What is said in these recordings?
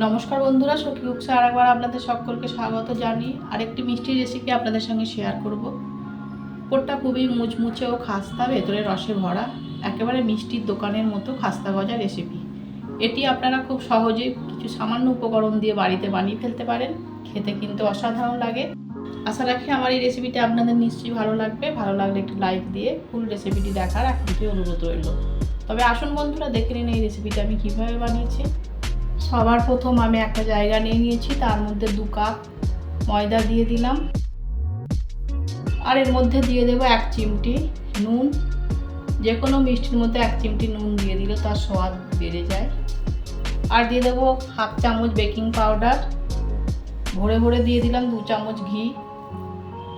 নমস্কার বন্ধুরা, সখী কুকসে আরেকবার আপনাদের সকলকে স্বাগত জানি আরেকটি মিষ্টি রেসিপি আপনাদের সঙ্গে শেয়ার করব। উপরটা খুবই মুচমুচে ও খাস্তা, ভেতরে রসে ভরা, একেবারে মিষ্টির দোকানের মতো খাস্তা গজা রেসিপি এটি আপনারা খুব সহজেই কিছু সামান্য উপকরণ দিয়ে বাড়িতে বানিয়ে ফেলতে পারেন, খেতে কিন্তু অসাধারণ লাগে। আশা রাখি আমার এই রেসিপিটি আপনাদের নিশ্চয়ই ভালো লাগবে, ভালো লাগলে একটু লাইক দিয়ে ফুল রেসিপিটি দেখার একটি অনুরোধ রইল। তবে আসুন বন্ধুরা, দেখে নিন এই রেসিপিটা আমি কীভাবে বানিয়েছি। সবার প্রথম আমি একটা জায়গা নিয়ে নিয়েছি, তার মধ্যে দু কাপ ময়দা দিয়ে দিলাম। আর এর মধ্যে দিয়ে দেবো এক চিমটি নুন, যে কোনো মিষ্টির মধ্যে এক চিমটি নুন দিয়ে দিলে তার স্বাদ বেড়ে যায়। আর দিয়ে দেবো হাফ চামচ বেকিং পাউডার, ভরে ভরে দিয়ে দিলাম দু চামচ ঘি।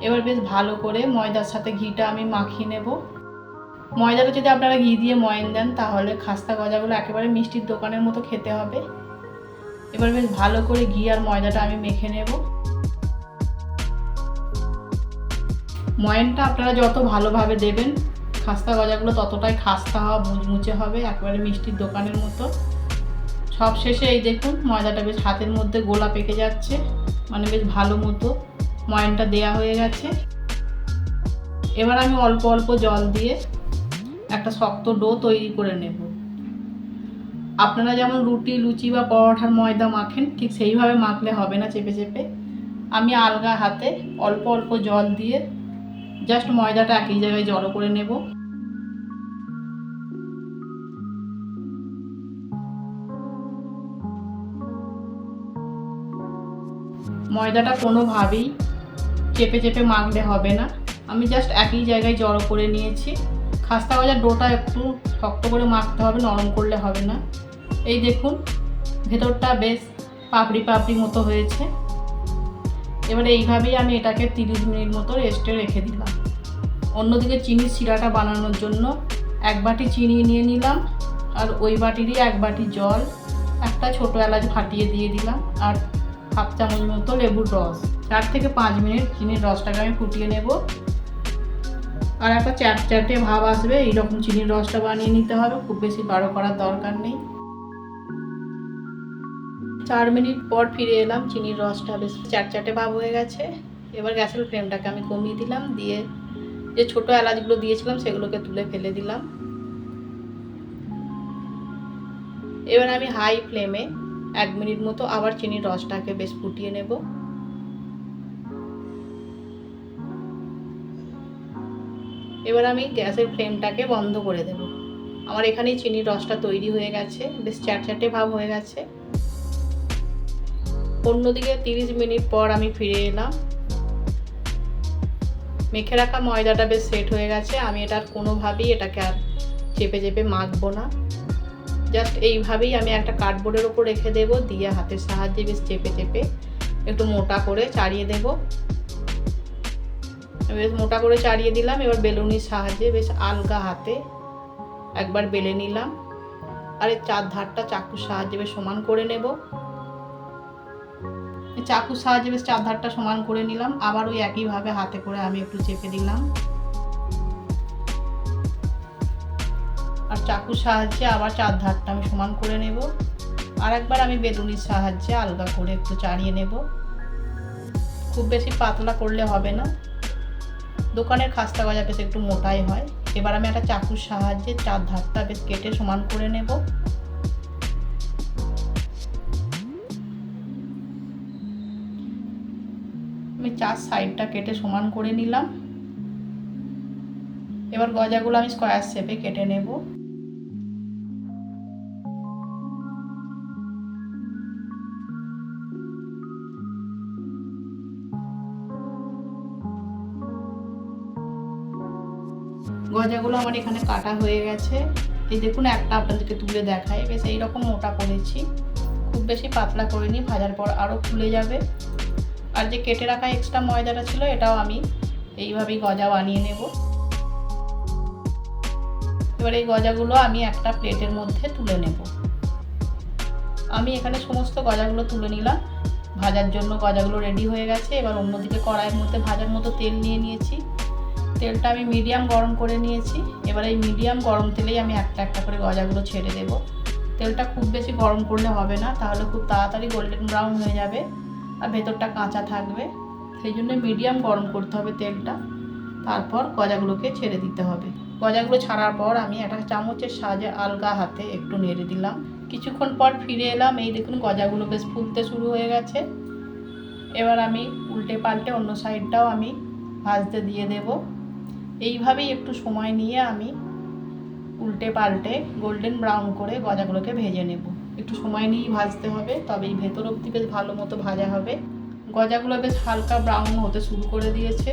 এবার বেশ ভালো করে ময়দার সাথে ঘিটা আমি মাখিয়ে নেব। ময়দাটা যদি আপনারা ঘি দিয়ে ময়ন দেন, তাহলে খাস্তা গজাগুলো একেবারে মিষ্টির দোকানের মতো খেতে হবে। এবার বেশ ভালো করে ঘি আর ময়দাটা আমি মেখে নেব। ময়নটা আপনারা যত ভালোভাবে দেবেন, খাস্তা গজাগুলো ততটাই খাস্তা হওয়া মুচমুচে হবে, একবারে মিষ্টির দোকানের মতো। সব শেষে এই দেখুন, ময়দাটা বেশ হাতের মধ্যে গোলা পেকে যাচ্ছে মানে বেশ ভালো মতো ময়নটা দেয়া হয়ে গেছে। এবার আমি অল্প অল্প জল দিয়ে একটা শক্ত ডো তৈরি করে নেব। আপনারা যেমন রুটি, লুচি বা পরোঠার ময়দা মাখেন, ঠিক সেইভাবে মাখলে হবে না চেপে চেপে। আমি আলগা হাতে অল্প অল্প জল দিয়ে জাস্ট ময়দাটা একই জায়গায় জড়ো করে নেব। ময়দাটা কোনোভাবেই চেপে চেপে মাখলে হবে না। আমি জাস্ট একই জায়গায় জড়ো করে নিয়েছি। খাস্তা গজার ডোটা একটু শক্ত করে মাখতে হবে, নরম করলে হবে না। এই দেখুন, ভেতরটা বেশ পাপড়ি পাপড়ি মতো হয়েছে। এবারে এইভাবেই আমি এটাকে তিরিশ মিনিট মতো রেস্টে রেখে দিলাম। অন্যদিকে চিনির শিরাটা বানানোর জন্য এক বাটি চিনি নিয়ে নিলাম, আর ওই বাটিরই এক বাটি জল, একটা ছোটো এলাচ ফাটিয়ে দিয়ে দিলাম, আর হাফ চামচ মতো লেবুর রস। চার থেকে পাঁচ মিনিট চিনির রসটাকে আমি ফুটিয়ে নেব। আর একটা চ্যাট চ্যাটে ভাব আসবে, এইরকম চিনির রসটা বানিয়ে নিতে হবে, খুব বেশি গাঢ় করার দরকার নেই। চার মিনিট পর ফিরে এলাম, চিনির রসটা বেশ চ্যাটচ্যাটে ভাব হয়ে গেছে। এবার গ্যাসের ফ্লেমটাকে আমি কমিয়ে দিলাম, দিয়ে যে ছোটো এলাচগুলো দিয়েছিলাম সেগুলোকে তুলে ফেলে দিলাম। এবার আমি হাই ফ্লেমে এক মিনিট মতো আবার চিনির রসটাকে বেশ ফুটিয়ে নেব। এবার আমি গ্যাসের ফ্লেমটাকে বন্ধ করে দেব। আমার এখানেই চিনির রসটা তৈরি হয়ে গেছে, বেশ চ্যাটচ্যাটে ভাব হয়ে গেছে। অন্যদিকে তিরিশ মিনিট পর আমি ফিরে এলাম। মেখে রাখা ময়দাটা বেশ সেট হয়ে গেছে। আমি এটা আর কোনোভাবেই এটাকে আর চেপে চেপে মাখবো না। জাস্ট এইভাবেই আমি একটা কার্ডবোর্ডের ওপর রেখে দেব, দিয়ে হাতের সাহায্যে বেশ চেপে চেপে একটু মোটা করে চাড়িয়ে দেব। বেশ মোটা করে চাড়িয়ে দিলাম, এবার বেলুনির সাহায্যে বেশ আলগা হাতে একবার বেলে নিলাম। আর এর চার ধারটা চাকুর সাহায্যে বেশ সমান করে নেব। চাকুর সাহায্যে বেশ চার ধারটা সমান করে নিলাম। আবার ওই একইভাবে হাতে করে আমি একটু চেপে দিলাম। আর চাকুর সাহায্যে আবার চার ধারটা আমি সমান করে নেব। আর একবার আমি বেলুনির সাহায্যে আলগা করে একটু চাড়িয়ে নেব। খুব বেশি পাতলা করলে হবে না। দোকানের খাস্তা গজা বেশ একটু মোটাই হয়। এবার আমি একটা চাকুর সাহায্যে চার ধারটা বেশ কেটে সমান করে নেব। আমি চার সাইডটা কেটে সমান করে নিলাম। এবার গজাগুলো আমি স্কোয়ার শেপে কেটে নেব। গজাগুলো আমার এখানে কাটা হয়ে গেছে। এই দেখুন, একটা আপনাদেরকে তুলে দেখায় বেশ, এইরকম মোটা করেছি। খুব বেশি পাতলা করিনি, ভাজার পর আরও ফুলে যাবে। আর যে কেটে রাখা এক্সট্রা ময়দাটা ছিল, এটাও আমি এইভাবেই গজা বানিয়ে নেব। এবার এই গজাগুলো আমি একটা প্লেটের মধ্যে তুলে নেব। আমি এখানে সমস্ত গজাগুলো তুলে নিলাম। ভাজার জন্য গজাগুলো রেডি হয়ে গেছে। এবার অন্যদিকে কড়াইয়ের মধ্যে ভাজার মতো তেল নিয়ে নিয়েছি। তেলটা আমি মিডিয়াম গরম করে নিয়েছি। এবার এই মিডিয়াম গরম তেলেই আমি একটা একটা করে গজাগুলো ছেড়ে দেব। তেলটা খুব বেশি গরম করলে হবে না, তাহলে খুব তাড়াতাড়ি গোল্ডেন ব্রাউন হয়ে যাবে। আর ভেতরটা কাঁচা থাকবে। সেই জন্য মিডিয়াম গরম করতে হবে তেলটা। তারপর গজাগুলোকে ছেড়ে দিতে হবে। গজাগুলো ছাড়ার পর আমি একটা চামচের সাহায্যে আলগা হাতে একটু নেড়ে দিলাম। কিছুক্ষণ পর ফিরে এলাম। এই দেখুন, গজাগুলো বেশ ফুলতে শুরু হয়ে গেছে। এবার আমি উল্টে পাল্টে অন্য সাইডটাও আমি ভাজতে দিয়ে দেব। এইভাবেই একটু সময় নিয়ে আমি উল্টে পাল্টে গোল্ডেন ব্রাউন করে গজাগুলোকে ভেজে নেব। একটু সময় নিয়েই ভাজতে হবে, তবে এই ভেতর অবধি বেশ ভালো মতো ভাজা হবে। গজাগুলো বেশ হালকা ব্রাউন হতে শুরু করে দিয়েছে।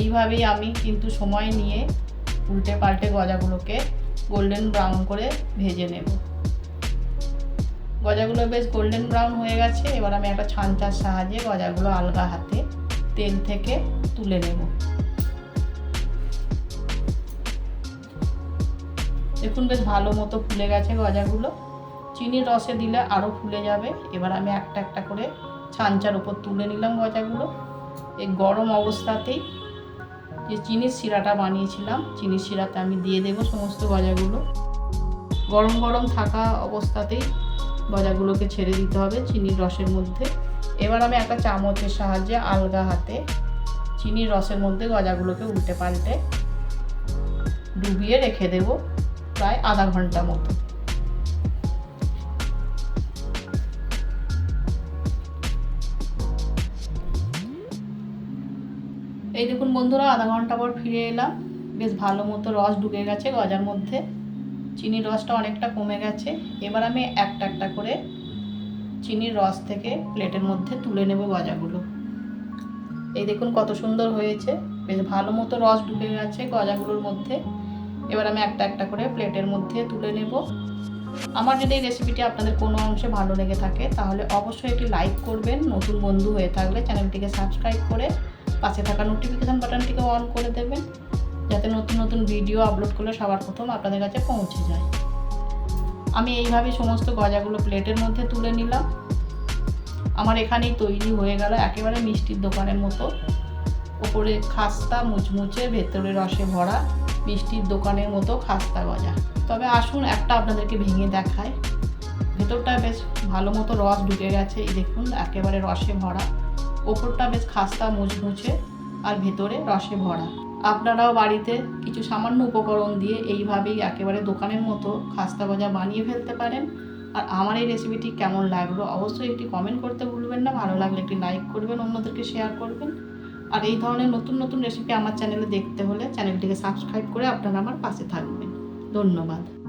এইভাবেই আমি কিন্তু সময় নিয়ে উল্টে পাল্টে গজাগুলোকে গোল্ডেন ব্রাউন করে ভেজে নেব। গজাগুলো বেশ গোল্ডেন ব্রাউন হয়ে গেছে, এবার আমি একটা ছাঁচার সাহায্যে গজাগুলো আলগা হাতে তেল থেকে তুলে নেব। দেখুন, বেশ ভালো মতো ফুলে গেছে গজাগুলো। চিনির রসে দিলে আরও ফুলে যাবে। এবার আমি একটা একটা করে ছাঁচার উপর তুলে নিলাম গজাগুলো। এই গরম অবস্থাতেই যে চিনির শিরাটা বানিয়েছিলাম, চিনির শিরাতে আমি দিয়ে দেবো সমস্ত গজাগুলো। গরম গরম থাকা অবস্থাতেই গজাগুলোকে ছেড়ে দিতে হবে চিনির রসের মধ্যে। এবার আমি একটা চামচের সাহায্যে আলগা হাতে চিনির রসের মধ্যে গজাগুলোকে উল্টে পাল্টে ডুবিয়ে রেখে দেব প্রায় আধা ঘণ্টা মতো। এই দেখুন বন্ধুরা, আধা ঘণ্টা পর ফিরে এলাম। বেশ ভালো মতো রস ঢুকে গেছে গজার মধ্যে। চিনির রসটা অনেকটা কমে গেছে। এবার আমি একটা একটা করে চিনির রস থেকে প্লেটের মধ্যে তুলে নেব গজাগুলো। এই দেখুন কত সুন্দর হয়েছে। বেশ ভালো মতো রস ঢুকে গেছে গজাগুলোর মধ্যে। এবার আমি একটা একটা করে প্লেটের মধ্যে তুলে নেব। আমার যদি এই রেসিপিটি আপনাদের কোনো অংশে ভালো লেগে থাকে, তাহলে অবশ্যই একটি লাইক করবেন। নতুন বন্ধু হয়ে থাকলে চ্যানেলটিকে সাবস্ক্রাইব করে পাশে থাকা নোটিফিকেশান বাটনটিকে অন করে দেবেন, যাতে নতুন নতুন ভিডিও আপলোড করলে সবার প্রথম আপনাদের কাছে পৌঁছে যায়। আমি এইভাবে সমস্ত গজাগুলো প্লেটের মধ্যে তুলে নিলাম। আমার এখানেই তৈরি হয়ে গেল একেবারে মিষ্টির দোকানের মতো। ওপরে খাস্তা মুচমুচে, ভেতরে রসে ভরা, মিষ্টির দোকানের মতো খাস্তা গজা। তবে আসুন একটা আপনাদেরকে ভেঙে দেখায় ভেতরটা বেশ ভালো মতো রস ঢুকে গেছে। এই দেখুন, একেবারে রসে ভরা। ওপরটা বেশ খাস্তা মুচমুচে আর ভেতরে রসে ভরা। আপনারাও বাড়িতে কিছু সামান্য উপকরণ দিয়ে এইভাবেই একেবারে দোকানের মতো খাস্তা গজা বানিয়ে ফেলতে পারেন। আর আমার এই রেসিপিটি কেমন লাগল অবশ্যই একটি কমেন্ট করতে ভুলবেন না। ভালো লাগলে একটি লাইক করবেন, অন্যদেরকে শেয়ার করবেন। আর এই ধরনের নতুন নতুন রেসিপি আমার চ্যানেলে দেখতে হলে চ্যানেলটিকে সাবস্ক্রাইব করে আপনারা আমার পাশে থাকবেন। ধন্যবাদ।